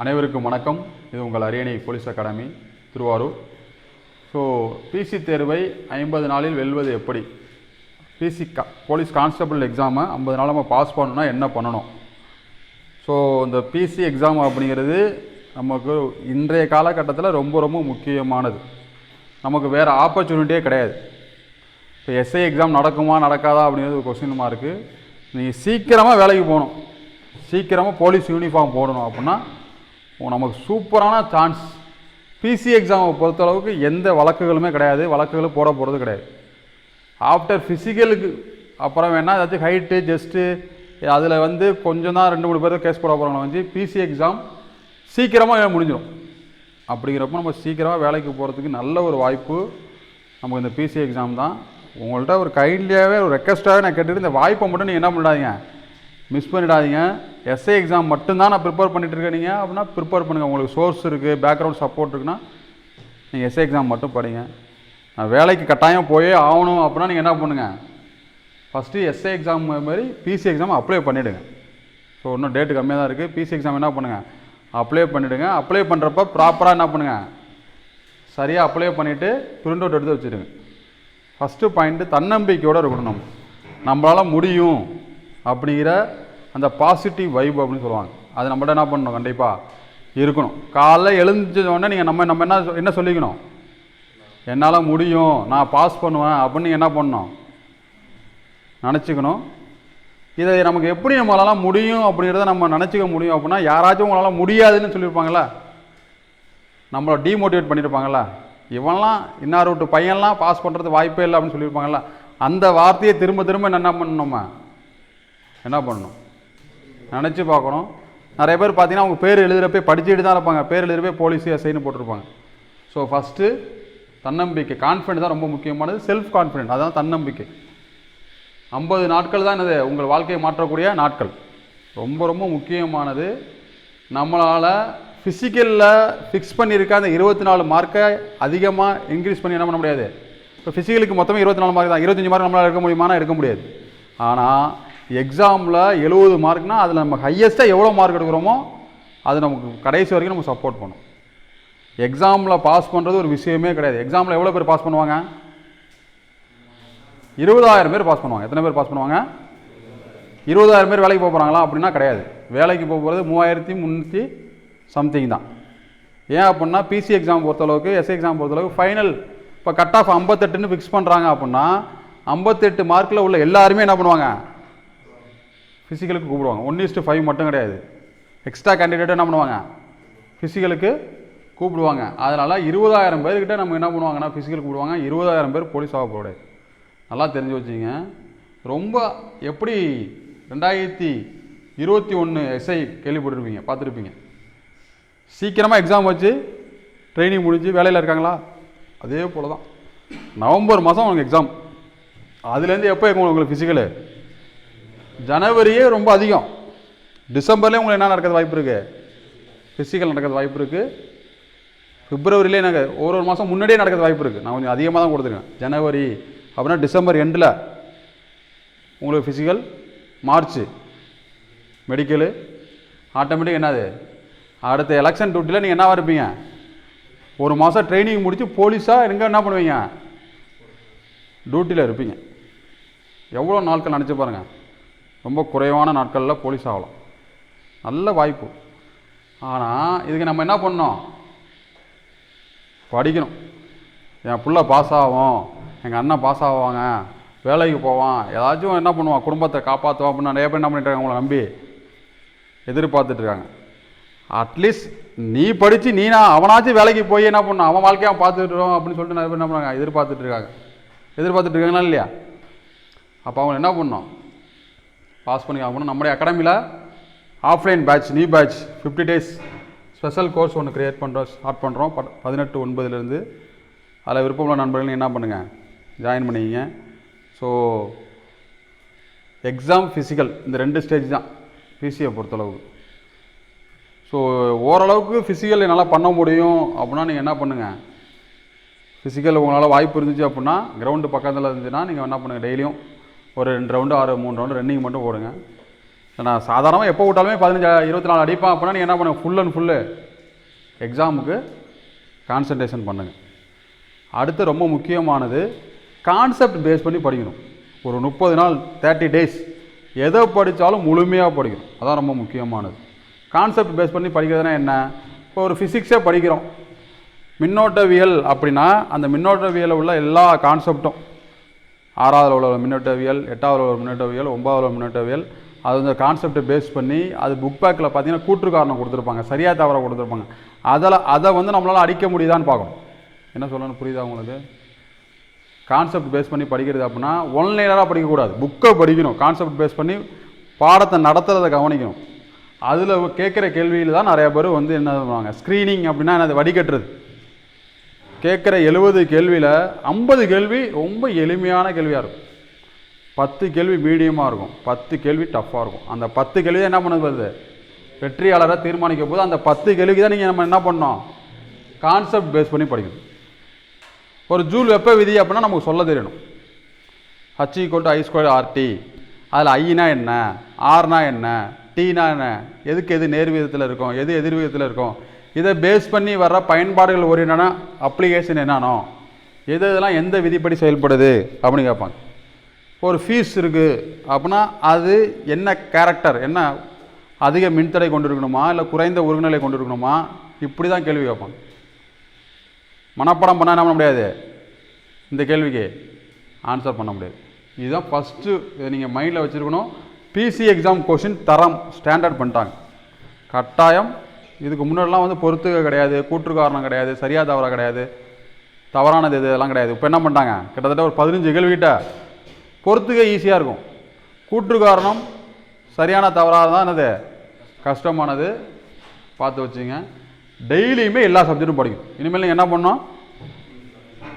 அனைவருக்கும் வணக்கம். இது உங்கள் Ariyanai police academy Thiruvarur. So PC தேர்வை ஐம்பது நாளில் வெல்வது எப்படி? பிசி கா போலீஸ் கான்ஸ்டபிள் எக்ஸாமை ஐம்பது நாள் நம்ம பாஸ் பண்ணணும்னா என்ன பண்ணணும்? ஸோ இந்த பிசி எக்ஸாம் அப்படிங்கிறது நமக்கு இன்றைய காலகட்டத்தில் ரொம்ப ரொம்ப முக்கியமானது. நமக்கு வேறு ஆப்பர்ச்சுனிட்டியே கிடையாது. இப்போ எஸ்ஐ எக்ஸாம் நடக்குமா நடக்காதா அப்படிங்கிறது ஒரு கொஸ்டின் மார்க்கு நீங்கள் சீக்கிரமாக வேலைக்கு போகணும். சீக்கிரமாக போலீஸ் யூனிஃபார்ம் போடணும் அப்படின்னா நமக்கு சூப்பரான சான்ஸ் பிசி எக்ஸாமை பொறுத்தளவுக்கு எந்த வழக்குகளுமே கிடையாது. வழக்குகளும் போட போகிறது கிடையாது. ஆஃப்டர் ஃபிசிக்கலுக்கு அப்புறம் வேணால் ஏதாச்சும் ஹைட்டு ஜஸ்ட்டு அதில் வந்து கொஞ்சம் தான் ரெண்டு மூணு பேர் கேஸ் போட போகிறாங்க வந்து பிசி எக்ஸாம் சீக்கிரமாக முடிஞ்சிடும். அப்படிங்கிறப்ப நம்ம சீக்கிரமாக வேலைக்கு போகிறதுக்கு நல்ல ஒரு வாய்ப்பு நமக்கு இந்த பிசி எக்ஸாம் தான். உங்கள்கிட்ட ஒரு கைண்ட்லியாகவே ஒரு ரெக்வஸ்ட்டாகவே நான் கேட்டுட்டு இந்த வாய்ப்பை மட்டும் நீங்கள் என்ன பண்ணாதீங்க. மிஸ் பண்ணிடாதீங்க. எஸ்ஐ எக்ஸாம் மட்டும்தான் நான் ப்ரிப்பேர் பண்ணிகிட்டு இருக்கேன் நீங்கள் அப்படின்னா ப்ரிப்பேர் பண்ணுங்கள் உங்களுக்கு சோர்ஸ் இருக்குது பேக்ரவுண்ட் சப்போர்ட் இருக்குன்னா நீங்கள் எஸ்ஐ எக்ஸாம் மட்டும் படிங்க. நான் வேலைக்கு கட்டாயம் போயே ஆகணும் அப்படின்னா நீங்கள் என்ன பண்ணுங்கள் ஃபஸ்ட்டு எஸ்ஐ எக்ஸாம் மாதிரி பிசி எக்ஸாம் அப்ளை பண்ணிவிடுங்க ஸோ இன்னும் டேட்டு கம்மியாக தான் இருக்குது பிசி எக்ஸாம் என்ன பண்ணுங்கள் அப்ளை பண்ணிவிடுங்க அப்ளை பண்ணுறப்ப ப்ராப்பராக என்ன பண்ணுங்கள் சரியாக அப்ளை பண்ணிவிட்டு பிரிண்ட் அவுட் எடுத்து வச்சுருங்க ஃபஸ்ட்டு பாயிண்ட்டு தன்னம்பிக்கையோடு இருக்கணும். நம்ம நம்மளால் முடியும். அப்படிங்கிற அந்த பாசிட்டிவ் வைப் அப்படின்னு சொல்லுவாங்க. அது நம்மள்ட்ட என்ன பண்ணணும்? கண்டிப்பாக இருக்கணும். காலைல எழுந்த உடனே நீங்கள் நம்ம நம்ம என்ன சொ- என்ன சொல்லிக்கணும்? என்னால் முடியும். நான் பாஸ் பண்ணுவேன் அப்படின்னு நீங்கள் என்ன பண்ணணும்? நினச்சிக்கணும். இதை நமக்கு எப்படி நம்மளால் முடியும் அப்படிங்கிறத நம்ம நினச்சிக்க முடியும் அப்படின்னா யாராச்சும் உங்களால் முடியாதுன்னு சொல்லியிருப்பாங்களா நம்மளை டீமோட்டிவேட் பண்ணியிருப்பாங்கல்ல? இவன்லாம் இன்னார் விட்டு பையன்லாம் பாஸ் பண்ணுறது வாய்ப்பே இல்லை அப்படின்னு சொல்லியிருப்பாங்களா அந்த வார்த்தையை திரும்ப திரும்ப என்ன பண்ணணும்? நம்ம என்ன பண்ணணும்? நினச்சி பார்க்கணும். நிறைய பேர் பார்த்தீங்கன்னா அவங்க பேர் எழுதுகிறப்பே படிச்சுட்டு தான் இருப்பாங்க. பேர் எழுதுகிறப்பே போலீஸ் எஸ்ஐன்னு போட்டிருப்பாங்க. ஸோ ஃபஸ்ட்டு தன்னம்பிக்கை. கான்ஃபிடென்ட் தான் ரொம்ப முக்கியமானது. செல்ஃப் கான்ஃபிடென்ட் அதான் தன்னம்பிக்கை. ஐம்பது நாட்கள் தான் என்னது? உங்கள் வாழ்க்கையை மாற்றக்கூடிய நாட்கள். ரொம்ப ரொம்ப முக்கியமானது. நம்மளால் ஃபிசிக்கலில் ஃபிக்ஸ் பண்ணியிருக்க அந்த இருபத்தி நாலு மார்க்கை அதிகமாக இன்க்ரீஸ் பண்ணி என்ன பண்ண முடியாது? இப்போ ஃபிசிக்கலுக்கு மொத்தமே இருபத்தி நாலு மார்க் தான். இருபத்தஞ்சி மார்க் நம்மளால் எடுக்க முடியுமானா எடுக்க முடியாது. ஆனால் எக்ஸாமில் எழுபது மார்க்னால் அதில் நம்ம ஹையஸ்ட்டாக எவ்வளோ மார்க் எடுக்கிறோமோ அது நமக்கு கடைசி வரைக்கும் நம்ம சப்போர்ட் பண்ணும். எக்ஸாமில் பாஸ் பண்ணுறது ஒரு விஷயமே கிடையாது. எக்ஸாமில் எவ்வளோ பேர் பாஸ் பண்ணுவாங்க? இருபதாயிரம் பேர் பாஸ் பண்ணுவாங்க. எத்தனை பேர் பாஸ் பண்ணுவாங்க? இருபதாயிரம் பேர் வேலைக்கு போக போகிறாங்களா அப்படின்னா கிடையாது. வேலைக்கு போக போகிறது மூவாயிரத்தி முந்நூற்றி சம்திங் தான். ஏன் அப்படின்னா பிசி எக்ஸாம் பொறுத்தளவுக்கு எஸ்ஐ எக்ஸாம் பொறுத்தளவுக்கு ஃபைனல் இப்போ கட் ஆஃப் ஐம்பத்தெட்டுன்னு ஃபிக்ஸ் பண்ணுறாங்க அப்படின்னா ஐம்பத்தெட்டு மார்க்கில் உள்ள எல்லாருமே என்ன பண்ணுவாங்க? ஃபிசிக்கலுக்கு கூப்பிடுவாங்க. ஒன் இஸ்ட்டு ஃபைவ் மட்டும் கிடையாது. எக்ஸ்ட்ரா கேண்டிடேட்டை என்ன பண்ணுவாங்க? ஃபிசிக்கலுக்கு கூப்பிடுவாங்க. அதனால் இருபதாயிரம் பேர்கிட்ட நம்ம என்ன பண்ணுவாங்கன்னா ஃபிசிக்கல் கூப்பிடுவாங்க. இருபதாயிரம் பேர் போலீஸ் ஆக போடாது நல்லா தெரிஞ்சு வச்சுங்க ரொம்ப எப்படி ரெண்டாயிரத்தி இருபத்தி ஒன்று எஸ்ஐ கேள்விப்பட்டிருப்பீங்க பார்த்துருப்பீங்க. சீக்கிரமாக எக்ஸாம் வச்சு ட்ரைனிங் முடிஞ்சு வேலையில் இருக்காங்களா? அதே போல் தான் நவம்பர் மாதம் உங்களுக்கு எக்ஸாம் அதுலேருந்து எப்போ இருக்கும் உங்களுக்கு ஃபிசிக்கலு ஜனவரியே ரொம்ப அதிகம். டிசம்பர்லேயே உங்களுக்கு என்ன நடக்கிறது வாய்ப்பு இருக்குது ஃபிசிக்கல் நடக்கிறது வாய்ப்பு இருக்குது பிப்ரவரிலே எனக்கு ஒரு ஒரு மாதம் முன்னாடியே நடக்கிறது வாய்ப்பு இருக்குது நான் கொஞ்சம் அதிகமாக தான் கொடுத்துருக்கேன். ஜனவரி அப்படின்னா டிசம்பர் எண்டில் உங்களுக்கு ஃபிசிக்கல் மார்ச் மெடிக்கலு ஆட்டோமேட்டிக் என்னது? அடுத்த எலெக்ஷன் டியூட்டியில் நீங்கள் என்னவாக இருப்பீங்க? ஒரு மாதம் ட்ரைனிங் முடித்து போலீஸாக எங்கே என்ன பண்ணுவீங்க? டியூட்டியில் இருப்பீங்க. எவ்வளோ நாட்கள் நினச்சி பாருங்கள் ரொம்ப குறைவான நாட்களில் போலீஸ் ஆகலாம். நல்ல வாய்ப்பு. ஆனால் இதுக்கு நம்ம என்ன பண்ணோம் படிக்கணும். என் பிள்ளை பாஸ் ஆகும். எங்கள் அண்ணன் பாஸ் ஆவாங்க. வேலைக்கு போவான். ஏதாச்சும் என்ன பண்ணுவான்? குடும்பத்தை காப்பாற்றுவான் அப்படின்னு நிறைய பேர் என்ன பண்ணிட்டுருக்காங்க உங்களை நம்பி. எதிர்பார்த்துட்ருக்காங்க அட்லீஸ்ட் நீ படித்து நீ நான் அவனாச்சும் வேலைக்கு போய் என்ன பண்ணும் அவன் வாழ்க்கையை அவன் பார்த்துட்டுருவோம் அப்படின்னு சொல்லிட்டு நிறைய பேர் என்ன பண்ணுறாங்க? எதிர்பார்த்துட்ருக்காங்க எதிர்பார்த்துட்ருக்காங்களா இல்லையா? அப்போ அவங்க என்ன பண்ணோம் பாஸ் பண்ணி ஆகணும். நம்முடைய அகாடமியில் offline batch new batch fifty days special course ஒன்று க்ரியேட் பண்ணுறோம் ஸ்டார்ட் பண்ணுறோம் ப பதினெட்டு ஒன்பதுலேருந்து அதில் விருப்பமுள்ள நண்பர்கள் என்ன பண்ணுங்கள் ஜாயின் பண்ணிக்கிங்க. ஸோ எக்ஸாம் ஃபிசிக்கல் இந்த ரெண்டு ஸ்டேஜ் தான். பிசியை பொறுத்தளவுக்கு ஸோ ஓரளவுக்கு ஃபிசிக்கல் என்னால் பண்ண முடியும் அப்படின்னா நீங்கள் என்ன பண்ணுங்கள் ஃபிசிக்கல் உங்களால் வாய்ப்பு இருந்துச்சு அப்படின்னா கிரவுண்டு பக்கத்தில் இருந்துச்சுன்னா நீங்கள் என்ன பண்ணுங்கள் டெய்லியும் ஒரு ரெண்டு ரவுண்டு ஆறு மூணு ரவுண்டு ரன்னிங் மட்டும் போடுங்க. நான் சாதாரணமாக எப்போ விட்டாலுமே பதினஞ்சு இருபத்தி நாலு அடிப்பான் அப்படின்னா நீங்கள் என்ன பண்ணுங்கள் ஃபுல் அண்ட் ஃபுல்லு எக்ஸாமுக்கு கான்சன்ட்ரேஷன் பண்ணுங்கள் அடுத்து ரொம்ப முக்கியமானது கான்செப்ட் பேஸ் பண்ணி படிக்கணும். ஒரு முப்பது நாள் தேர்ட்டி டேஸ் எதை படித்தாலும் முழுமையாக படிக்கணும். அதான் ரொம்ப முக்கியமானது. கான்செப்ட் பேஸ் பண்ணி படிக்கிறதுனா என்ன? இப்போ ஒரு ஃபிசிக்ஸே படிக்கிறோம். மின்னோட்டவியல் அப்படின்னா அந்த மின்னோட்டவியலில் உள்ள எல்லா கான்செப்டும் ஆறாவதில் உள்ள மின்னோட்டவியல் எட்டாவதுல உள்ள மின்னோட்டவியல் ஒன்பதாவதுல மின்னோட்டவியல். அது வந்து கான்செப்டை பேஸ் பண்ணி அது புக் பேக்கில் பார்த்தீங்கன்னா கூற்று காரணம் கொடுத்துருப்பாங்க. சரியாக தவறாக கொடுத்துருப்பாங்க. அதில் அதை வந்து நம்மளால் அடிக்க முடியுதான்னு பார்க்கணும். என்ன சொல்லணும் புரியுதா உங்களுக்கு? கான்செப்ட் பேஸ் பண்ணி படிக்கிறது அப்படின்னா ஒன்லைனராக படிக்கக்கூடாது. புக்கை படிக்கணும். கான்செப்ட் பேஸ் பண்ணி பாடத்தை நடத்துகிறத கவனிக்கணும். அதில் கேட்குற கேள்வியில் தான் நிறைய பேர் வந்து என்ன பண்ணுவாங்க? ஸ்க்ரீனிங் அப்படின்னா என்னது? வடிகட்டுறது. கேட்குற எழுபது கேள்வியில் ஐம்பது கேள்வி ரொம்ப எளிமையான கேள்வியாக இருக்கும். பத்து கேள்வி மீடியமாக இருக்கும். பத்து கேள்வி டஃப்பாக இருக்கும். அந்த பத்து கேள்வி என்ன பண்ணுது வெற்றியாளராக தீர்மானிக்க போது அந்த பத்து கேள்விக்கு தான் நீங்கள் நம்ம என்ன பண்ணோம் கான்செப்ட் பேஸ் பண்ணி படிக்கணும். ஒரு ஜூல் வெப்ப விதி அப்படின்னா நமக்கு சொல்ல தெரியணும். H equal to I square RT அதில் ஐனா என்ன? ஆர்னா என்ன? டீனா என்ன? எதுக்கு எது நேர் விதத்தில் இருக்கும்? எது எதிர் விதத்தில் இருக்கும்? இதை பேஸ் பண்ணி வர்ற பயன்பாடுகள் ஒரு என்னென்னா அப்ளிகேஷன் என்னானோ எது இதெல்லாம் எந்த விதிப்படி செயல்படுது அப்படின்னு கேட்பாங்க. ஒரு ஃபீஸ் இருக்குது அப்படின்னா அது என்ன கேரக்டர் என்ன அதிக மின்தடை கொண்டு இருக்கணுமா இல்லை குறைந்த உருகுநிலை கொண்டு இருக்கணுமா இப்படி தான் கேள்வி கேட்பாங்க. மனப்பாடம் பண்ணால் என்ன பண்ண முடியாது? இந்த கேள்விக்கு ஆன்சர் பண்ண முடியாது. இதுதான் ஃபஸ்ட்டு இதை நீங்கள் மைண்டில் வச்சுருக்கணும். பிசி எக்ஸாம் கொஷின் தரம் ஸ்டாண்டர்ட் பண்ணிட்டாங்க. கட்டாயம் இதுக்கு முன்னாடிலாம் வந்து பொறுத்துக்க கிடையாது கூற்று காரணம் கிடையாது சரியா தவறாக கிடையாது தவறானது இது இதெல்லாம் கிடையாது. இப்போ என்ன பண்ணிட்டாங்க? கிட்டத்தட்ட ஒரு பதினஞ்சு கேள்விகிட்ட பொறுத்துக்க ஈஸியாக இருக்கும். கூற்று காரணம் சரியான தவறாக தான் என்னது? கஷ்டமானது. பார்த்து வச்சுங்க. டெய்லியுமே எல்லா சப்ஜெக்ட்டும் படிக்கும் இனிமேல் நீங்கள் என்ன பண்ணோம்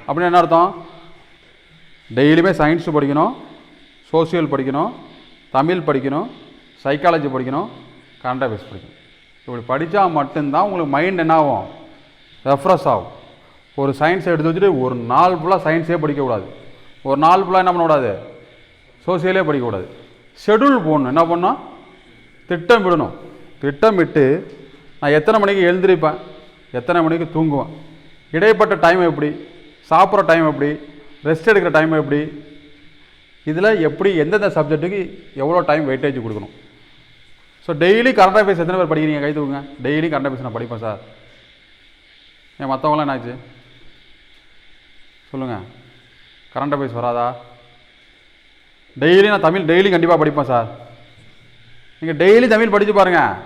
அப்படின்னு என்ன அர்த்தம்? டெய்லியுமே சயின்ஸு படிக்கணும் சோசியல் படிக்கணும் தமிழ் படிக்கணும் சைக்காலஜி படிக்கணும் கரண்ட் அஃபேர்ஸ் படிக்கணும். இப்படி படித்தா மட்டும்தான் உங்களுக்கு மைண்ட் என்ன ஆகும்? ரெஃப்ரெஷ் ஆகும். ஒரு சயின்ஸை எடுத்து வச்சுட்டு ஒரு நாள் ஃபுல்லாக சயின்ஸே படிக்கக்கூடாது. ஒரு நாள் ஃபுல்லாக என்ன பண்ணக்கூடாது? சோசியலே படிக்கக்கூடாது. ஷெடியூல் போடணும். என்ன பண்ணணும்? திட்டமிடணும் திட்டமிட்டு நான் எத்தனை மணிக்கு எழுந்திருப்பேன்? எத்தனை மணிக்கு தூங்குவேன்? இடைப்பட்ட டைம் எப்படி? சாப்பிட்ற டைம் எப்படி? ரெஸ்ட் எடுக்கிற டைம் எப்படி? இதில் எப்படி எந்தெந்த சப்ஜெக்ட்டுக்கு எவ்வளோ டைம் வெயிட்டேஜ் கொடுக்கணும்? ஸோ டெய்லி கரண்ட் அஃபேர்ஸ் எத்தனை பேர் படிக்கிறீங்க? கை தூக்குங்க. டெய்லி கரண்ட் அஃபேர்ஸ் நான் படிப்பேன் சார் ஏன் மற்றவங்களாம் என்னாச்சு சொல்லுங்கள் கரண்ட் அஃபேர்ஸ் வராதா? டெய்லி நான் தமிழ் டெய்லி கண்டிப்பாக படிப்பேன் சார் நீங்கள் டெய்லி தமிழ் படித்து பாருங்கள்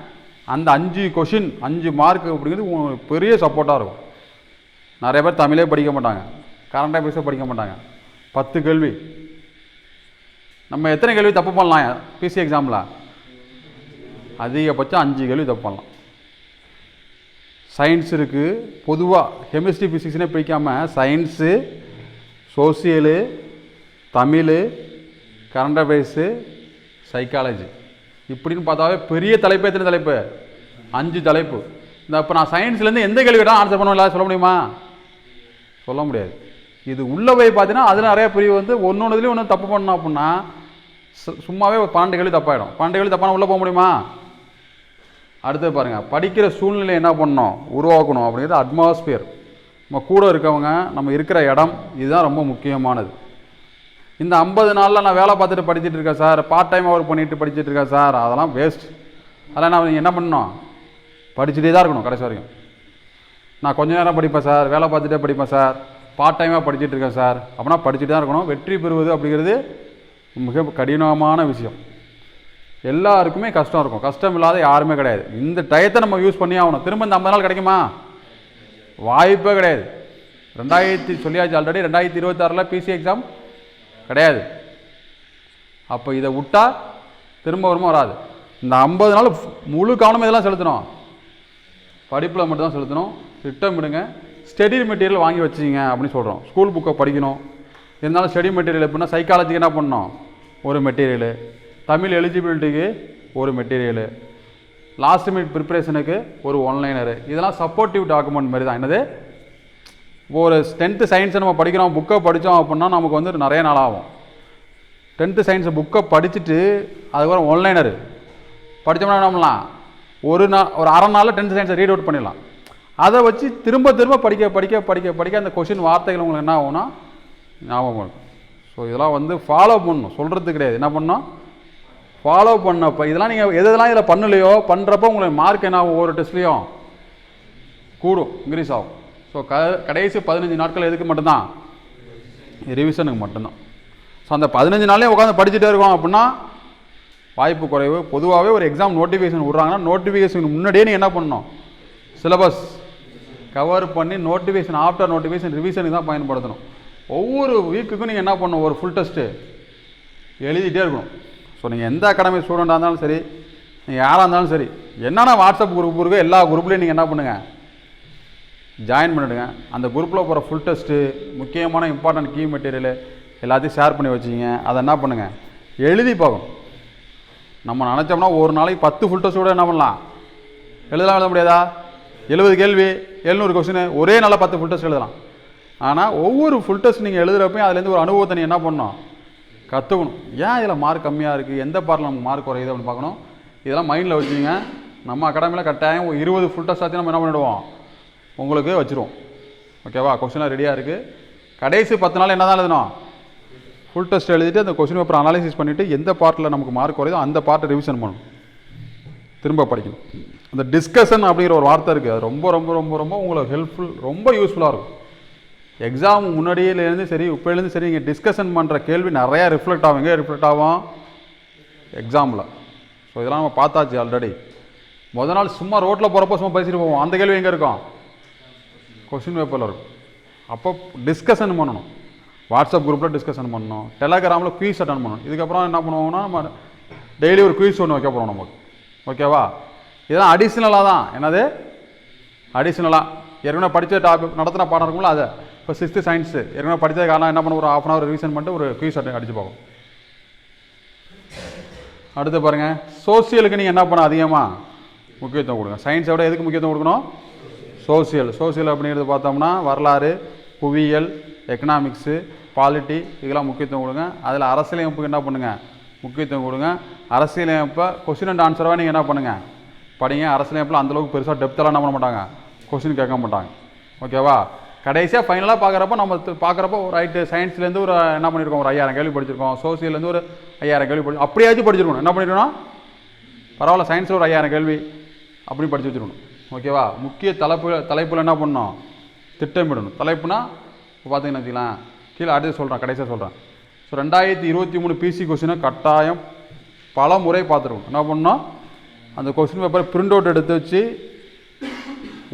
அந்த அஞ்சு கொஷின் அஞ்சு மார்க் அப்படிங்கிறது உங்களுக்கு பெரிய சப்போர்ட்டாக இருக்கும். நிறைய பேர் தமிழே படிக்க மாட்டாங்க. கரண்ட் அஃபேர்ஸே படிக்க மாட்டாங்க. பத்து கேள்வி. நம்ம எத்தனை கேள்வி தப்பு பண்ணலாம்? பிசி எக்ஸாமில் அதிகபட்சம் அஞ்சு கேள்வி தப்பு பண்ணலாம். சயின்ஸ் இருக்குது பொதுவாக கெமிஸ்ட்ரி ஃபிசிக்ஸ்னே பிடிக்காமல் science social Tamil current affairs psychology இப்படின்னு பார்த்தாவே பெரிய தலைப்பு எத்தனை தலைப்பு? அஞ்சு தலைப்பு. இந்த இப்போ நான் சயின்ஸ்லேருந்து எந்த கேள்வி கேட்டால் ஆன்சர் பண்ண சொல்ல முடியுமா? சொல்ல முடியாது. இது உள்ளே போய் பார்த்தீங்கன்னா அதில் நிறைய பிரிவு வந்து ஒன்று ஒன்றுலேயும் ஒன்று தப்பு பண்ணோம் அப்படின்னா சு- சும்மாவே ஒரு பன்னெண்டு கேள்வி தப்பாயிடும். பன்னெண்டு கேள்வி தப்பான உள்ளே போக முடியுமா? அடுத்து பாருங்கள் படிக்கிற சூழ்நிலை என்ன பண்ணணும்? உருவாக்கணும் அப்படிங்கிறது அட்மாஸ்பியர் நம்ம கூட இருக்கவங்க நம்ம இருக்கிற இடம் இதுதான் ரொம்ப முக்கியமானது. இந்த ஐம்பது நாளில் நான் வேலை பார்த்துட்டு படிச்சுட்டு இருக்கேன் சார் பார்ட் டைம் ஒர்க் பண்ணிட்டு படிச்சுட்டு இருக்கேன் சார் அதெல்லாம் வேஸ்ட் அதெல்லாம் நான் என்ன பண்ணணும்? படிச்சுட்டே தான் இருக்கணும் கடைசி வரைக்கும் நான் கொஞ்ச நேரம் படிப்பேன் சார் வேலை பார்த்துட்டே படிப்பேன் சார் பார்ட் டைமாக படிச்சுட்டு இருக்கேன் சார். அப்படின்னா படிச்சுட்டு தான் இருக்கணும். வெற்றி பெறுவது அப்படிங்கிறது மிக கடினமான விஷயம். எல்லாருக்குமே கஷ்டம் இருக்கும். கஷ்டம் இல்லாத யாருமே கிடையாது. இந்த டயத்தை நம்ம யூஸ் பண்ணி ஆகணும். திரும்ப இந்த ஐம்பது நாள் கிடைக்குமா? வாய்ப்பே கிடையாது. ரெண்டாயிரத்தி சொல்லியாச்சு ஆல்ரெடி ரெண்டாயிரத்தி இருபத்தாறில் பிசி எக்ஸாம் கிடையாது. அப்போ இதை விட்டால் திரும்ப வருமா வராது. இந்த ஐம்பது நாள் முழு கவனம் இதெல்லாம் செலுத்தணும். படிப்பில் மட்டும் தான் செலுத்தணும் திட்டமிடுங்க ஸ்டடி மெட்டீரியல் வாங்கி வச்சுங்க அப்படின்னு சொல்கிறோம் ஸ்கூல் புக்கை படிக்கணும். இருந்தாலும் ஸ்டடி மெட்டீரியல் எப்படின்னா சைக்காலஜிக்கு என்ன பண்ணணும்? ஒரு மெட்டீரியலு தமிழ் எலிஜிபிலிட்டிக்கு ஒரு மெட்டீரியலு லாஸ்ட் மினிட் ப்ரிப்பரேஷனுக்கு ஒரு ஒன்லைனரு இதெல்லாம் சப்போர்ட்டிவ் டாக்குமெண்ட் மாதிரி தான். என்னது? ஒரு டென்த்து சயின்ஸை நம்ம படிக்கிறோம் புக்கை படித்தோம் அப்படின்னா நமக்கு வந்து நிறைய நாள் ஆகும். டென்த்து சயின்ஸை புக்கை படிச்சுட்டு அதுக்கப்புறம் ஒன்லைனரு படித்தோம்னா என்ன பண்ணலாம்? ஒரு நாள் ஒரு அரை நாளில் டென்த்து சயின்ஸை ரீட் அவுட் பண்ணிடலாம். அதை வச்சு திரும்ப திரும்ப படிக்க படிக்க படிக்க படிக்க அந்த கொஷின் வார்த்தைகள் உங்களுக்கு என்ன ஆகும்னா ஞாபகம் இருக்கும் ஸோ இதெல்லாம் வந்து ஃபாலோ பண்ணணும். சொல்கிறது கிடையாது. என்ன பண்ணணும்? ஃபாலோ பண்ணப்போ இதெல்லாம் நீங்கள் எதெல்லாம் இதில் பண்ணலையோ பண்ணுறப்போ உங்களுக்கு மார்க் என்ன ஒவ்வொரு டெஸ்ட்லேயும் கூடும் இன்க்ரீஸ் ஆகும். ஸோ க கடைசி பதினஞ்சு நாட்கள் எதுக்கு மட்டும்தான்? ரிவிஷனுக்கு மட்டும்தான். ஸோ அந்த பதினஞ்சு நாளே உட்காந்து படிச்சுட்டே இருக்கோம் அப்படின்னா வாய்ப்பு குறைவு. பொதுவாகவே ஒரு எக்ஸாம் நோட்டிஃபிகேஷன் விட்றாங்கன்னா நோட்டிஃபிகேஷன் முன்னாடியே நீங்கள் என்ன பண்ணணும்? சிலபஸ் கவர் பண்ணி நோட்டிஃபிகேஷன் ஆஃப்டர் நோட்டிஃபிகேஷன் ரிவிஷனுக்கு தான் பயன்படுத்தணும். ஒவ்வொரு வீக்குக்கும் நீங்கள் என்ன பண்ணணும்? ஒரு ஃபுல் டெஸ்ட்டு எழுதிட்டே இருக்கணும். ஸோ நீங்கள் எந்த அகாடமி ஸ்டூடெண்ட்டாக இருந்தாலும் சரி நீங்கள் யாராக இருந்தாலும் சரி என்னென்ன வாட்ஸ்அப் குரூப் இருக்கோ எல்லா குரூப்லேயும் நீங்கள் என்ன பண்ணுங்கள் ஜாயின் பண்ணிவிடுங்க அந்த குரூப்பில் போகிற ஃபுல் டெஸ்ட்டு முக்கியமான இம்பார்ட்டன்ட் கீ மெட்டீரியலு எல்லாத்தையும் ஷேர் பண்ணி வச்சுக்கிங்க. அதை என்ன பண்ணுங்கள் எழுதி பார்க்கணும். நம்ம நினச்சோம்னா ஒரு நாளைக்கு பத்து ஃபுல் டெஸ்ட் கூட என்ன பண்ணலாம்? எழுதலாம் எழுத முடியாதா? எழுபது கேள்வி எழுநூறு கொஸ்டின் ஒரே நாளில் பத்து ஃபுல் டெஸ்ட் எழுதலாம். ஆனால் ஒவ்வொரு ஃபுல் டெஸ்ட் நீங்கள் எழுதுகிறப்பையும் அதுலேருந்து ஒரு அனுபவத்தை நீ என்ன பண்ணணும்? கற்றுக்கணும் ஏன் இதில் மார்க் கம்மியாக இருக்குது எந்த பார்ட்டில் நமக்கு மார்க் குறையுது அப்படின்னு பார்க்கணும். இதெல்லாம் மைண்டில் வச்சுங்க. நம்ம அகாடமியில் கட்டாயம் இருபது ஃபுல் டெஸ்ட் ஆச்சு நம்ம என்ன பண்ணிவிடுவோம் உங்களுக்கு வச்சுருவோம். ஓகேவா கொஸ்டின்லாம் ரெடியாக இருக்குது கடைசி பத்து நாள் என்ன தான் எழுதணும்? ஃபுல் டெஸ்ட் எழுதிட்டு அந்த கொஸ்டின் பேப்பர் அனாலிசிஸ் பண்ணிவிட்டு எந்த பார்ட்டில் நமக்கு மார்க் குறையுதோ அந்த பார்ட்டை ரிவிஷன் பண்ணணும். திரும்ப படிக்கணும். அந்த டிஸ்கஷன் அப்படிங்கிற ஒரு வார்த்தை இருக்குது அது ரொம்ப ரொம்ப ரொம்ப ரொம்ப உங்களுக்கு ஹெல்ப்ஃபுல் ரொம்ப யூஸ்ஃபுல்லாக இருக்கும். எக்ஸாம் முன்னாடியிலேருந்து சரி இப்போலேருந்து சரி நீங்கள் டிஸ்கஷன் பண்ணுற கேள்வி நிறையா ரிஃப்ளெக்ட் ஆகும். எங்கே ரிஃப்ளெக்ட் ஆகும்? எக்ஸாமில் ஸோ இதெல்லாம் நம்ம பார்த்தாச்சு ஆல்ரெடி முத நாள் சும்மா ரோட்டில் போகிறப்போ சும்மா பேசிட்டு போவோம். அந்த கேள்வி எங்கே இருக்கும்? கொஸ்டின் பேப்பரில் இருக்கும். அப்போ டிஸ்கஷன் பண்ணணும். வாட்ஸ்அப் குரூப்பில் டிஸ்கஷன் பண்ணணும். டெலகிராமில் குயிஸ் அட்டன் பண்ணணும். இதுக்கப்புறம் என்ன பண்ணுவோம்னா நம்ம டெய்லி ஒரு குயிஸ் ஒன்று வைக்க போகிறோம் நமக்கு. ஓகேவா இதெல்லாம் அடிஷ்னலாக தான். என்னது? அடிஷ்னலாக ஏற்கனவே படித்த டாபிக் நடத்தின பாடம் இருக்கும்ல அதை. இப்போ சிக்ஸ்த்து சயின்ஸு. ஏற்கனவே படித்தது காரணம் என்ன பண்ண ஒரு ஆஃப் அன் ஹவர் ரிவிஷன் பண்ணிட்டு ஒரு குயிஸ் அட்டன் அடிச்சு பார்க்கும் அடுத்து பாருங்கள் சோசியலுக்கு நீங்கள் என்ன பண்ண அதிகமாக முக்கியத்துவம் கொடுங்க. சயின்ஸை விட எதுக்கு முக்கியத்துவம் கொடுக்கணும்? சோசியல். சோசியல் அப்படிங்கிறது பார்த்தோம்னா வரலாறு புவியியல் எக்கனாமிக்ஸு பாலிட்டி இதெல்லாம் முக்கியத்துவம் கொடுங்க. அதில் அரசியலமைப்புக்கு என்ன பண்ணுங்கள் முக்கியத்துவம் கொடுங்க. அரசியலமைப்பை கொஸ்டின் அண்ட் ஆன்சராக நீங்கள் என்ன பண்ணுங்கள் படிங்க. அரசியலமைப்பில் அந்தளவுக்கு பெருசாக டெப்த்தெல்லாம் என்ன பண்ண மாட்டாங்க? கொஸ்டின் கேட்க மாட்டாங்க. ஓகேவா கடைசியாக ஃபைனலாக பார்க்குறப்ப நம்ம பார்க்குறப்போ ஒரு ரைட்டு சயின்ஸ்லேருந்து ஒரு என்ன பண்ணியிருக்கோம் ஒரு ஐயாயிரம் கேள்வி படிச்சிருக்கோம். சோசியல்லேருந்து ஒரு ஐயாயிரம் கேள்வி படி அப்படியாச்சும் படிச்சிருக்கணும். என்ன பண்ணிருக்கணும்? பரவாயில்ல சயின்ஸில் ஒரு ஐயாயிரம் கேள்வி அப்படி படித்து வச்சிருக்கணும். ஓகேவா முக்கிய தலைப்பு தலைப்பில் என்ன பண்ணணும்? திட்டமிடணும். தலைப்புனா இப்போ பார்த்தீங்கன்னு வச்சுக்கலாம். கீழே அடுத்து சொல்கிறேன் கடைசியாக சொல்கிறேன் ஸோ ரெண்டாயிரத்தி இருபத்தி மூணு பிசி கொஸ்டினை கட்டாயம் பல முறை பார்த்துருக்கணும். என்ன பண்ணணும்? அந்த கொஸ்டின் பேப்பரை பிரிண்ட் அவுட் எடுத்து வச்சு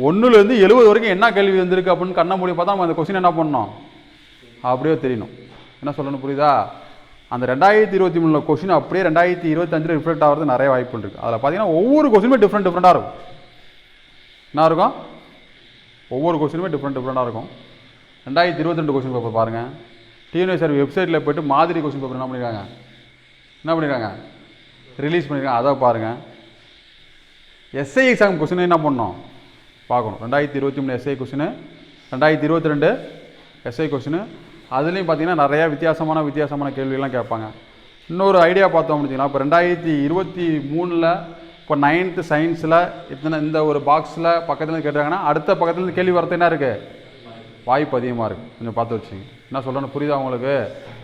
ஒன்றுலேருந்து எழுபது வரைக்கும் என்ன கேள்வி வந்திருக்கு அப்படின்னு கண்ண மூடி பார்த்தா நம்ம அந்த கொஸ்டின் என்ன பண்ணணும் அப்படியே தெரியணும். என்ன சொல்லணும் புரியுதா? அந்த ரெண்டாயிரத்தி இருபத்தி மூணில் கொஸ்டின் அப்படியே ரெண்டாயிரத்தி இருபத்தஞ்சில் ரிஃப்ளெக்ட் ஆகிறது நிறைய வாய்ப்பு இருக்குது அதில் பார்த்தீங்கன்னா ஒவ்வொரு கொஸ்டினுமே டிஃப்ரெண்ட் டிஃப்ரெண்ட்டாக இருக்கும். என்ன இருக்கும்? ஒவ்வொரு கொஸ்டினுமே டிஃப்ரெண்ட் டிஃப்ரெண்ட்டாக இருக்கும். ரெண்டாயிரத்தி இருபத்தி ரெண்டு கொஸ்டின் பேப்பர் பாருங்கள் டிஎன்எஸ்ஆர் வெப்சைட்டில் போய்ட்டு மாதிரி கொஸ்டின் பேப்பர் என்ன பண்ணியிருக்காங்க என்ன பண்ணியிருக்காங்க ரிலீஸ் பண்ணியிருக்காங்க அதை பாருங்கள் எஸ்ஐ எக்ஸாம் கொஸ்டின் என்ன பண்ணணும் பார்க்கணும். ரெண்டாயிரத்தி இருபத்தி மூணு எஸ்ஐ கொஷினு ரெண்டாயிரத்தி இருபத்தி ரெண்டு எஸ்ஐ கொஷினு அதுலேயும் பார்த்தீங்கன்னா நிறையா வித்தியாசமான வித்தியாசமான கேள்விகள்லாம் கேட்பாங்க. இன்னொரு ஐடியா பார்த்தோம் அப்படின்னா இப்போ ரெண்டாயிரத்தி இருபத்தி மூணில் இப்போ நைன்த்து சயின்ஸில் இத்தனை இந்த ஒரு பாக்ஸில் பக்கத்தில் கேட்டாங்கன்னா அடுத்த பக்கத்துலேருந்து கேள்வி வரது என்ன இருக்குது வாய்ப்பு அதிகமாக இருக்குது கொஞ்சம் பார்த்து வச்சுங்க என்ன சொல்கிறேன்னு புரியுதா உங்களுக்கு?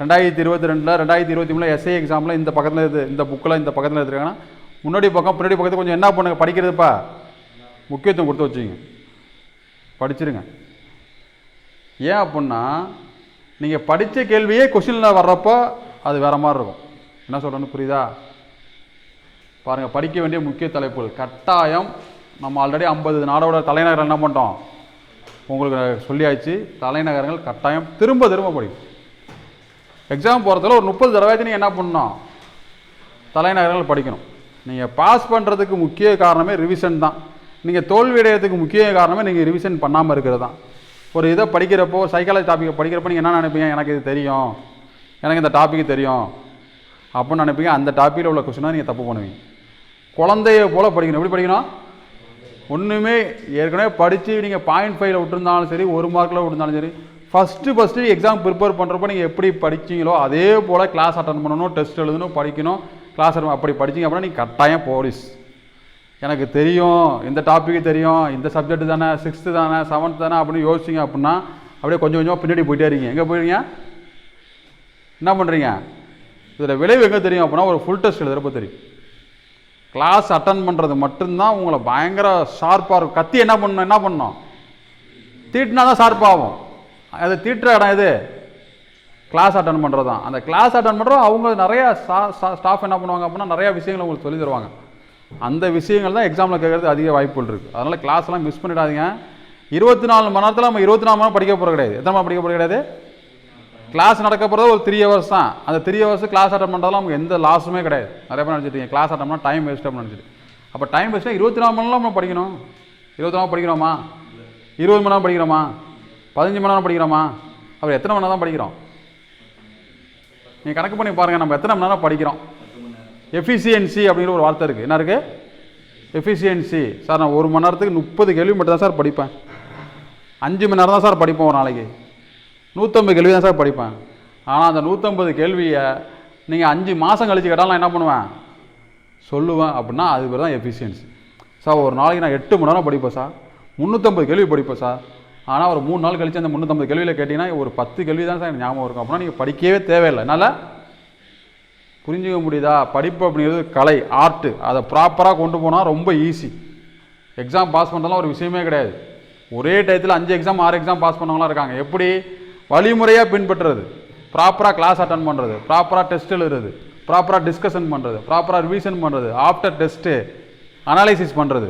ரெண்டாயிரத்தி இருபத்தி ரெண்டில் ரெண்டாயிரத்தி இருபத்தி மூணில் எஸ்ஐ எக்ஸாமில் இந்த பக்கத்தில் இது இந்த புக்கில் இந்த பக்கத்தில் எடுத்துருக்காங்கன்னா முன்னாடி பக்கம் பின்னாடி பக்கத்தில் கொஞ்சம் என்ன பண்ணுங்கள் படிக்கிறதுப்பா. முக்கியத்துவம் கொடுத்து வச்சுங்க. படிச்சிருங்க. ஏன் அப்புடின்னா நீங்கள் படித்த கேள்வியே கொஷினில் வர்றப்போ அது வேறு மாதிரி இருக்கும். என்ன சொல்கிறேன்னு புரியுதா? பாருங்கள் படிக்க வேண்டிய முக்கிய தலைப்புகள். கட்டாயம் நம்ம ஆல்ரெடி ஐம்பது நாடோட தலைநகரம் என்ன பண்ணிட்டோம்? உங்களுக்கு சொல்லியாச்சு தலைநகரங்கள் கட்டாயம் திரும்ப திரும்ப படிக்கும். எக்ஸாம் போகிறதுல ஒரு முப்பது தடவையாச்சும் நீங்கள் என்ன பண்ணணும்? தலைநகரங்கள் படிக்கணும். நீங்கள் பாஸ் பண்ணுறதுக்கு முக்கிய காரணமே ரிவிஷன் தான். நீங்கள் தோல்வி அடையிறதுக்கு முக்கிய காரணமே நீங்கள் ரிவிஷன் பண்ணாமல் இருக்கிறது தான் ஒரு இதை படிக்கிறப்போ சைக்காலஜி டாப்பிக்கை படிக்கிறப்போ நீங்கள் என்ன நினைப்பீங்க? எனக்கு இது தெரியும். எனக்கு இந்த டாபிக் தெரியும். அப்படின்னு நினைப்பீங்க. அந்த டாப்பிக்கில் உள்ள கொஸ்டினாக நீங்கள் தப்பு பண்ணுவீங்க. குழந்தைய போல் படிக்கணும். எப்படி படிக்கணும்? ஒன்றுமே ஏற்கனவே படித்து நீங்கள் பாயிண்ட் ஃபைவ்ல விட்டுருந்தாலும் சரி ஒரு மார்க்கில் விட்டுருந்தாலும் சரி ஃபஸ்ட்டு ஃபஸ்ட்டு எக்ஸாம் ப்ரிப்பேர் பண்ணுறப்போ நீங்கள் எப்படி படிச்சீங்களோ அதே போல் கிளாஸ் அட்டன் பண்ணணும் டெஸ்ட் எழுதணும் படிக்கணும். கிளாஸ் அப்படி படிச்சீங்க அப்படின்னா நீங்கள் கட்டாயம் போலீஸ் எனக்கு தெரியும் இந்த டாப்பிக்கு தெரியும் இந்த சப்ஜெக்ட் தானே சிக்ஸ்த்து தானே செவன்த் தானே அப்படின்னு யோசிச்சிங்க அப்படின்னா அப்படியே கொஞ்சம் கொஞ்சமாக பின்னாடி போயிட்டே இருக்கீங்க. எங்கே போயிருங்க என்ன பண்ணுறீங்க இதில் விளைவு எங்கே தெரியும் அப்படின்னா ஒரு ஃபுல் டெஸ்ட் எழுதுறப்ப தெரியும். கிளாஸ் அட்டன் பண்ணுறது மட்டும்தான் உங்களை பயங்கர ஷார்ப்பாக இருக்கும். கத்தி என்ன பண்ணணும்? என்ன பண்ணணும்? தீட்டினா தான் ஷார்ப்பாகும் அது தீட்டுற இடம் எது? கிளாஸ் அட்டன் பண்ணுறது தான் அந்த கிளாஸ் அட்டன் பண்ணுறோம் அவங்க நிறையா ஸ்டாஃப் என்ன பண்ணுவாங்க அப்படின்னா நிறையா விஷயங்களை உங்களுக்கு சொல்லி தருவாங்க. அந்த விஷயங்கள் தான் எக்ஸாமில் கேட்குறது அதிக வாய்ப்புகள் இருக்குது அதனால் கிளாஸ்லாம் மிஸ் பண்ணிடாதீங்க. இருபத்தி நாலு மணி நேரத்தில் நம்ம இருபத்தி நாலு மணி நேரம் படிக்க போகிறது கிடையாது. எத்தனை மணி படிக்க போகிறது கிடையாது? கிளாஸ் நடக்க போகிறது ஒரு த்ரீ ஹவர்ஸ் தான். அந்த த்ரீ ஹவர்ஸ் கிளாஸ் அட்டன் பண்ணுறதுல நமக்கு எந்த லாஸுமே கிடையாது. நிறைய பேர் நினச்சிட்டீங்க கிளாஸ் அட்டன் பண்ணால் டைம் வேஸ்ட் அப்படின்னு நினச்சிட்டு. அப்போ டைம் வேஸ்ட்டாக இருபத்தி நாலு மணி நேரம் நம்ம படிக்கணும். இருபத்தி நாலு படிக்கிறோமா? இருபது மணி நேரம் படிக்கிறோமா? பதினஞ்சு மணி நேரம் படிக்கிறோமா? அப்புறம் எத்தனை மணி நேரம் தான் படிக்கிறோம்? நீங்கள் கணக்கு பண்ணி பாருங்கள் நம்ம எத்தனை மணி நேரம் படிக்கிறோம்? எஃபிசியன்சி அப்படிங்கிற ஒரு வார்த்தை இருக்குது என்ன இருக்குது எஃபிசியன்சி சார் நான் ஒரு மணி நேரத்துக்கு முப்பது கேள்வி மட்டும் தான் சார் படிப்பேன். அஞ்சு மணி நேரம் தான் சார் படிப்பேன் ஒரு நாளைக்கு. நூற்றம்பது கேள்வி தான் சார் படிப்பேன். ஆனால் அந்த நூற்றம்பது கேள்வியை நீங்கள் அஞ்சு மாதம் கழித்து கேட்டாலும் நான் என்ன பண்ணுவேன்? சொல்லுவேன். அப்படின்னா அது பேர் தான் எஃபிஷியன்சி சார் ஒரு நாளைக்கு நான் எட்டு மணி நேரம் படிப்பேன் சார். முந்நூற்றம்பது கேள்வி படிப்பேன் சார். ஆனால் ஒரு மூணு நாள் கழித்து அந்த முந்நூற்றம்பது கேள்வியில் கேட்டிங்கன்னா ஒரு பத்து கேள்வி தான் சார் எனக்கு ஞாபகம் இருக்கும். அப்படின்னா நீங்கள் படிக்கவே தேவையில்லை. என்னால் புரிஞ்சுக்க முடியுதா? படிப்பு அப்படிங்கிறது கலை ஆர்ட்டு அதை ப்ராப்பராக கொண்டு போனால் ரொம்ப ஈஸி எக்ஸாம் பாஸ் பண்ணுறதுலாம் ஒரு விஷயமே கிடையாது. ஒரே டயத்தில் அஞ்சு எக்ஸாம் ஆறு எக்ஸாம் பாஸ் பண்ணவங்களாம் இருக்காங்க. எப்படி? வழிமுறையாக பின்பற்றுறது. ப்ராப்பராக கிளாஸ் அட்டன் பண்ணுறது ப்ராப்பராக டெஸ்ட் எழுதுறது. ப்ராப்பராக டிஸ்கஷன் பண்ணுறது ப்ராப்பராக ரிவிஷன் பண்ணுறது ஆஃப்டர் டெஸ்ட்டு அனாலிசிஸ் பண்ணுறது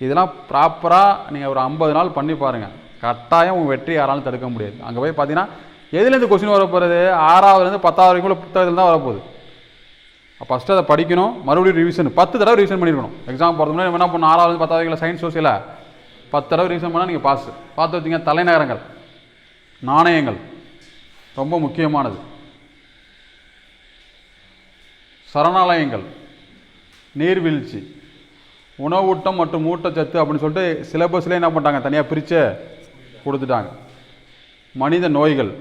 இதெல்லாம் ப்ராப்பராக நீங்கள் ஒரு ஐம்பது நாள் பண்ணி பாருங்கள் கட்டாயம் உங்கள் வெற்றி யாராலும் தடுக்க முடியாது. அங்கே போய் பார்த்தீங்கன்னா எதுலேருந்து கொஸ்டின் வரப்போகிறது ஆறாவதுலேருந்து பத்தாவது வரைக்கும் உள்ள புத்தகத்தில் தான் வரப்போகுது. ஃபஸ்ட்டு அதை படிக்கணும் மறுபடியும் ரிவிஷன் பத்து தடவை ரிவிஷன் பண்ணிருக்கணும். எக்ஸாம் போகிறது முன்னாடி என்ன பண்ணணும்? ஆறாவது பத்தாவது வரைக்கும் சயின்ஸ் சோசியல பத்து தடவை ரிவிஷன் பண்ணால் நீங்கள் பாஸ் பார்த்து வச்சிங்க தலைநகரங்கள் நாணயங்கள் ரொம்ப முக்கியமானது. சரணாலயங்கள் நீர்வீழ்ச்சி உணவூட்டம் மற்றும் ஊட்டச்சத்து அப்படின்னு சொல்லிட்டு சிலபஸ்லேயே என்ன பண்ணிட்டாங்க? தனியாக பிரித்து கொடுத்துட்டாங்க. மனித நோய்கள்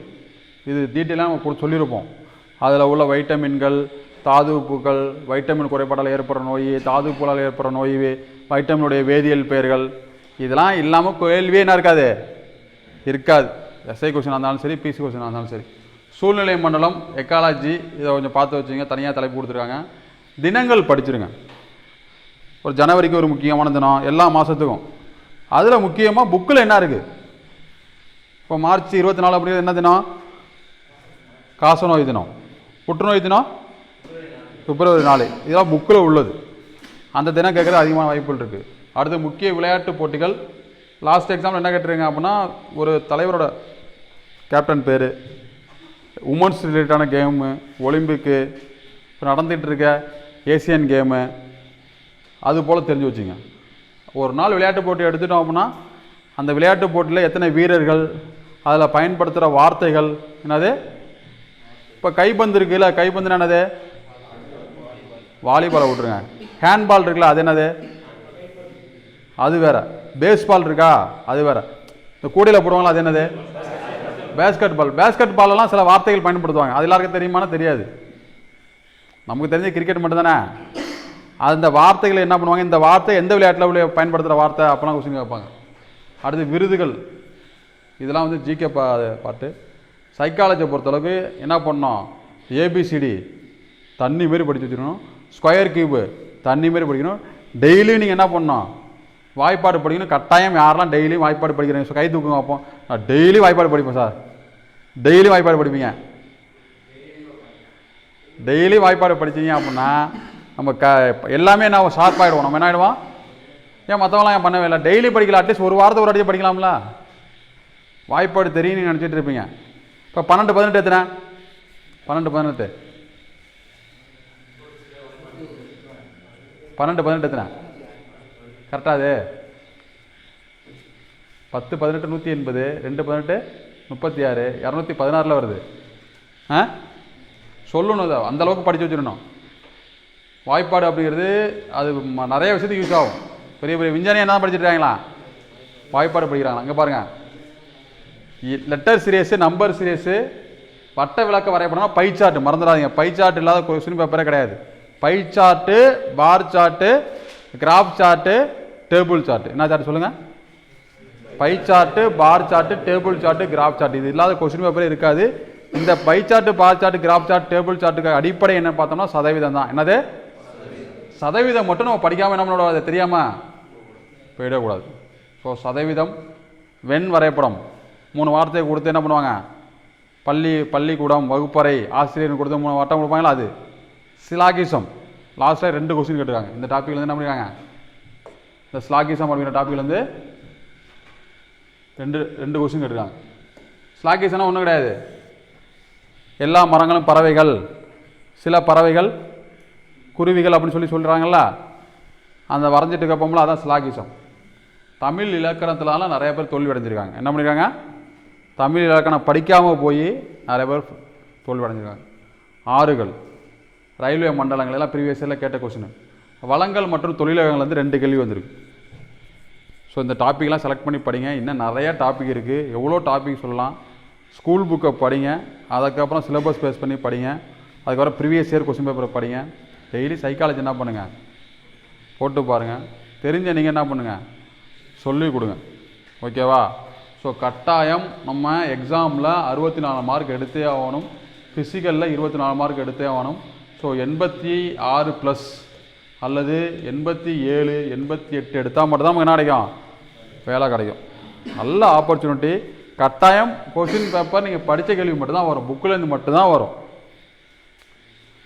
இது டீட்டெயிலாக நம்ம கொடு- சொல்லியிருப்போம். அதில் உள்ள வைட்டமின்கள் தாது உப்புகள் வைட்டமின் குறைபாடால் ஏற்படுற நோய் தாதுப்புகளால் ஏற்படுற நோய் வைட்டமினுடைய வேதியியல் பெயர்கள் இதெல்லாம் இல்லாமல் கேள்வியே என்ன இருக்காது? இருக்காது. எஸ்ஐ கொஸ்டினாக இருந்தாலும் சரி பிசி கொஸ்டினாக இருந்தாலும் சரி. சூழ்நிலை மண்டலம் எக்காலஜி இதை கொஞ்சம் பார்த்து வச்சுங்க தனியாக தலைப்பு கொடுத்துருக்காங்க. தினங்கள் படிச்சிருங்க. ஒரு ஜனவரிக்கு ஒரு முக்கியமான தினம் எல்லா மாதத்துக்கும் அதில் முக்கியமாக புக்கில் என்ன இருக்குது இப்போ மார்ச் இருபத்தி நாலு அப்படிங்கிறது என்ன தினம்? காசநோய் தினம். புற்றுநோய் தினம் பிப்ரவரி நாலு இதெல்லாம் புக்கில் உள்ளது. அந்த தினம் கேட்குறது அதிகமான வாய்ப்புகள் இருக்குது அடுத்து முக்கிய விளையாட்டு போட்டிகள். லாஸ்ட் எக்ஸாம்பிள் என்ன கேட்டிருங்க அப்படின்னா ஒரு தலைவரோட கேப்டன் பேர் உமன்ஸ் ரிலேட்டடான கேமு ஒலிம்பிக்கு இப்போ நடந்துகிட்டு இருக்க ஏசியன் கேமு அது போல் தெரிஞ்சு வச்சுங்க. ஒரு நாள் விளையாட்டு போட்டி எடுத்துட்டோம் அப்படின்னா அந்த விளையாட்டு போட்டியில் எத்தனை வீரர்கள் அதில் பயன்படுத்துகிற வார்த்தைகள் என்னது? இப்போ கைப்பந்து இருக்குல்ல கைப்பந்து என்னது? வாலிபாலை விட்ருங்க ஹேண்ட்பால் இருக்குல்ல அது என்னது? அது வேற. பேஸ்பால் இருக்கா? அது வேற. இந்த கூடையில் போடுவாங்களா அது என்னது? பேஸ்கெட் பால் பேஸ்கெட் பாலெல்லாம் சில வார்த்தைகள் பயன்படுத்துவாங்க. அது எல்லாருக்கும் தெரியுமானா தெரியாது. நமக்கு தெரிஞ்ச கிரிக்கெட் மட்டும்தானே? அந்த வார்த்தைகளை என்ன பண்ணுவாங்க? இந்த வார்த்தை எந்த விளையாட்டில் பயன்படுத்துகிற வார்த்தை? அப்போலாம் கொஸ்டின் கேட்பாங்க. அடுத்து விருதுகள். இதெல்லாம் வந்து ஜிகே பா பாட்டு. சைக்காலஜியை பொறுத்தளவுக்கு என்ன பண்ணோம்? ஏபிசிடி தண்ணி மாரி படித்து வச்சுக்கணும் ஸ்கொயர் கியூபு தண்ணி மாரி படிக்கணும். டெய்லியும் நீங்கள் என்ன பண்ணணும் வாய்ப்பாடு படிக்கணும். கட்டாயம் யாரெல்லாம் டெய்லியும் வாய்ப்பாடு படிக்கிறீங்க? கை தூக்குங்க பார்ப்போம். நான் டெய்லி வாய்ப்பாடு படிப்பேன் சார். டெய்லி வாய்ப்பாடு படிப்பீங்க. டெய்லி வாய்ப்பாடு படிச்சீங்க அப்படின்னா நம்ம க எல்லாமே நான் ஷார்ப் ஆகிடுவோம் நம்ம என்ன ஆகிடுவோம் ஏன் மற்றவங்களாம் ஏன் பண்ணவே இல்லை? டெய்லி படிக்கலாம் அட்லீஸ்ட் ஒரு வாரத்தை ஒரு அடிச்சு படிக்கலாம்ல. வாய்ப்பாடு தெரியும் நீங்கள் நினச்சிட்டு இருப்பீங்க. இப்போ பன்னெண்டு பதினெட்டு எத்தனை? பன்னெண்டு பதினெட்டு. பன்னெண்டு பதினெட்டு எத்தனை? கரெக்டாக அது? பத்து பதினெட்டு நூற்றி எண்பது. ரெண்டு பதினெட்டு முப்பத்தி ஆறு இரநூத்தி பதினாறில் வருது. ஆ? சொல்லணும் அதை அந்தளவுக்கு படித்து வச்சிடணும். வாய்ப்பாடு அப்படிங்கிறது அது நிறைய விஷயத்துக்கு யூஸ் ஆகும். பெரிய பெரிய விஞ்ஞானி என்ன படிச்சுட்டு இருக்காங்களா வாய்ப்பாடு படிக்கிறாங்களா? அங்கே பாருங்கள் லெட்டர் சீரியஸு நம்பர் சீரியஸு வட்ட விளக்க வரைபடம்னா பை சார்ட் மறந்துடாதீங்க. பை சார்ட் இல்லாத கொஸ்டின் பேப்பரே கிடையாது. Pie chart bar chart graph chart table chart என்ன சார்ட் சொல்லுங்கள் pie chart bar chart table chart graph chart இது இல்லாத கொஸ்டின் பேப்பரே இருக்காது. இந்த pie chart bar chart graph chart table சார்ட்டுக்கு அடிப்படை என்ன பார்த்தோம்னா சதவீதம் தான். என்னது? சதவீதம் மட்டும் நம்ம படிக்காமல் என்ன பண்ணக்கூடாது? தெரியாமல் போயிடக்கூடாது. ஸோ சதவீதம் வெண் வரைபடம். மூணு வார்த்தையை கொடுத்து என்ன பண்ணுவாங்க? பள்ளி பள்ளிக்கூடம் வகுப்பறை ஆசிரியர் கொடுத்து மூணு வார்த்தை கொடுப்பாங்களா அது? சிலாகிசம். லாஸ்ட்டில் ரெண்டு கொஸ்டின் கேட்டிருக்காங்க. இந்த டாப்பிக்லேருந்து என்ன பண்ணிருக்காங்க? இந்த ஸ்லாகிசம் அப்படிங்கிற டாப்பிக்லேருந்து ரெண்டு ரெண்டு கொஸ்டின் கேட்டிருக்காங்க. ஸ்லாகிசம்னா ஒன்றும் கிடையாது. எல்லா மரங்களும் பறவைகள் சில பறவைகள் குருவிகள் அப்படின்னு சொல்லி சொல்கிறாங்கல்ல அந்த வரைஞ்சிட்டு இருக்கப்போம்ல அதான் ஸ்லாகிசம் தமிழ் இலக்கணத்திலலாம் நிறைய பேர் தோல்வி அடைஞ்சிருக்காங்க என்ன பண்ணியிருக்காங்க தமிழ் இலக்கணம் படிக்காமல் போய் நிறைய பேர் தோல்வியடைஞ்சிருக்காங்க. ஆறுகள். ரயில்வே மண்டலங்கள் எல்லாம் ப்ரீவியஸ் இயரில் கேட்ட கொஸ்டின் வளங்கள் மற்றும் தொழிலகங்கள்லேருந்து ரெண்டு கேள்வி வந்திருக்கு. ஸோ இந்த டாப்பிக்லாம் செலக்ட் பண்ணி படிங்க. இன்னும் நிறையா டாபிக் இருக்குது எவ்வளோ டாபிக் சொல்லலாம். ஸ்கூல் புக்கை படிங்க. அதுக்கப்புறம் சிலபஸ் பேஸ் பண்ணி படிங்க. அதுக்கப்புறம் ப்ரீவியஸ் இயர் கொஸ்டின் பேப்பரை படிங்க. டெய்லி சைக்காலஜி என்ன பண்ணுங்கள் போட்டு பாருங்கள் தெரிஞ்ச நீங்கள் என்ன பண்ணுங்கள் சொல்லி கொடுங்க. ஓகேவா ஸோ கட்டாயம் நம்ம எக்ஸாமில் அறுபத்தி நாலு மார்க் எடுத்தே ஆகணும். ஃபிசிக்கலில் இருபத்தி நாலு மார்க் எடுத்தே ஆகணும். ஸோ எண்பத்தி ஆறு ப்ளஸ் அல்லது எண்பத்தி ஏழு எண்பத்தி எட்டு எடுத்தால் மட்டும்தான் நமக்கு என்ன கிடைக்கும்? வேலை கிடைக்கும். நல்ல ஆப்பர்ச்சுனிட்டி கட்டாயம் கொஷின் பேப்பர் நீங்கள் படித்த கேள்வி மட்டும்தான் வரும். புக்கிலேருந்து மட்டும்தான் வரும்.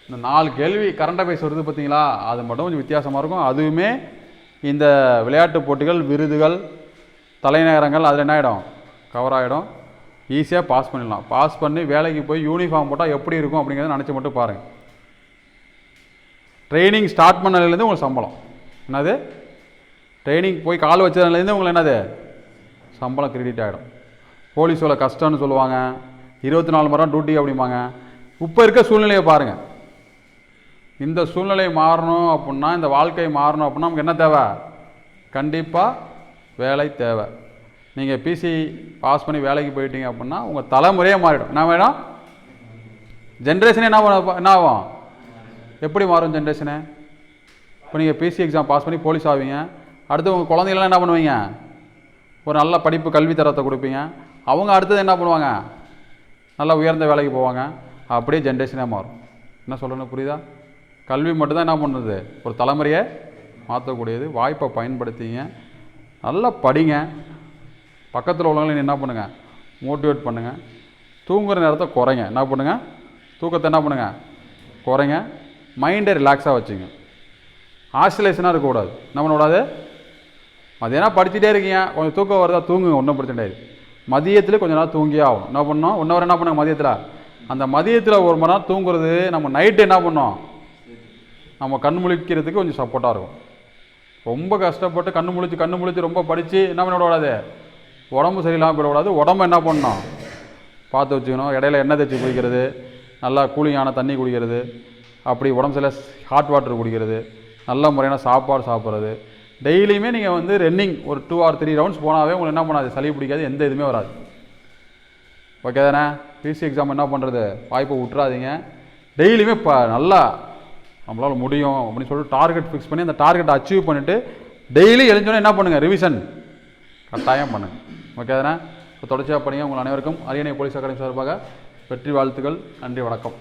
இந்த நாலு கேள்வி கரண்ட் அஃபேர்ஸ் வருது பார்த்தீங்களா? அது மட்டும் கொஞ்சம் வித்தியாசமாக இருக்கும். அதுவுமே இந்த விளையாட்டு போட்டிகள் விருதுகள் தலைநகரங்கள் அதில் என்ன ஆகிடும் கவர் ஆகிடும் ஈஸியாக பாஸ் பண்ணிடலாம். பாஸ் பண்ணி வேலைக்கு போய் யூனிஃபார்ம் போட்டால் எப்படி இருக்கும் அப்படிங்கிறத நினச்சி மட்டும் பாருங்கள் ட்ரைனிங் ஸ்டார்ட் பண்ணதுலேருந்து உங்களுக்கு சம்பளம். என்னது? ட்ரைனிங் போய் கால் வச்சதுலேருந்து உங்களுக்கு என்னது? சம்பளம் கிரெடிட் ஆகிடும் போலீஸ் வேலை கஷ்டம்னு சொல்லுவாங்க. இருபத்தி நாலு மணி டியூட்டி அப்படிம்பாங்க. இப்போ இருக்க சூழ்நிலையை பாருங்கள் இந்த சூழ்நிலை மாறணும் அப்படின்னா இந்த வாழ்க்கை மாறணும் அப்படின்னா நமக்கு என்ன தேவை? கண்டிப்பாக வேலை தேவை. நீங்கள் பிசி பாஸ் பண்ணி வேலைக்கு போயிட்டீங்க அப்படின்னா உங்கள் தலைமுறையே மாறிடும். என்ன வேணும்? ஜென்ரேஷனே என்ன பண்ண என்ன ஆகும்? எப்படி மாறும் ஜென்ரேஷனு இப்போ நீங்கள் பிசி எக்ஸாம் பாஸ் பண்ணி போலீஸ் ஆவீங்க. அடுத்து உங்கள் குழந்தைங்களாம் என்ன பண்ணுவீங்க? ஒரு நல்ல படிப்பு கல்வி தரத்தை கொடுப்பீங்க. அவங்க அடுத்தது என்ன பண்ணுவாங்க? நல்லா உயர்ந்த வேலைக்கு போவாங்க. அப்படியே ஜென்ரேஷனே மாறும். என்ன சொல்லணும் புரியுதா? கல்வி மட்டும்தான் என்ன பண்ணுறது ஒரு தலைமுறையை மாற்றக்கூடியது. வாய்ப்பை பயன்படுத்திங்க. நல்லா படிங்க. பக்கத்தில் உள்ளவங்களையும் என்ன பண்ணுங்கள் மோட்டிவேட் பண்ணுங்கள் தூங்குகிற நேரத்தை குறைங்க. என்ன பண்ணுங்கள் தூக்கத்தை என்ன பண்ணுங்கள் குறைங்க. மைண்டை ரிலாக்ஸாக வச்சுங்க. ஆசிலேஷனாக இருக்கக்கூடாது. என்ன பண்ணக்கூடாது மதியானம் படிச்சுட்டே இருக்கீங்க. கொஞ்சம் தூக்கம் வருதா? தூங்குங்க. ஒன்றும் பிரச்சனை கிடையாது மதியத்தில் கொஞ்சம் நேரம் தூங்கியே ஆகும் என்ன பண்ணோம் ஒன் ஹவர் என்ன பண்ணுங்க மதியத்தில்? அந்த மதியத்தில் ஒரு மணி நேரம் தூங்குறது நம்ம நைட்டு என்ன பண்ணோம் நம்ம கண் முழிக்கிறதுக்கு கொஞ்சம் சப்போர்ட்டாக இருக்கும். ரொம்ப கஷ்டப்பட்டு கண்ணு முழிச்சு கண்ணு முழிச்சு ரொம்ப படித்து என்ன பண்ணிவிடக்கூடாது உடம்பு சரியில்லாமல் போயிடக்கூடாது உடம்பு என்ன பண்ணணும்? பார்த்து வச்சுக்கணும். இடையில எண்ணெய் தேய்ச்சி குடிக்கிறது நல்லா கூலிங்கான தண்ணி குடிக்கிறது அப்படி உடம்பு சில ஹாட் வாட்டர் குடிக்கிறது நல்ல முறையான சாப்பாடு சாப்பிட்றது. டெய்லியுமே நீங்கள் வந்து ரன்னிங் ஒரு டூ ஆர் த்ரீ ரவுண்ட்ஸ் போனாவே உங்களுக்கு என்ன பண்ணாது? சளி பிடிக்காது எந்த இதுவுமே வராது. ஓகே தானே? பிசி எக்ஸாம் என்ன பண்ணுறது வாய்ப்பை விட்றாதீங்க டெய்லியுமே இப்போ நல்லா நம்மளால் முடியும் அப்படின்னு சொல்லிட்டு டார்கெட் ஃபிக்ஸ் பண்ணி அந்த டார்கெட் அச்சீவ் பண்ணிவிட்டு டெய்லி எழுந்தோன்னே என்ன பண்ணுங்கள் ரிவிஷன் கட்டாயம் பண்ணுங்கள் ஓகே தானே? இப்போ தொடர்ச்சியாக பண்ணி உங்கள் அனைவருக்கும் அரியணை போலீஸ் அகாடமி சார்பாக வெற்றி வாழ்த்துக்கள். நன்றி வணக்கம்.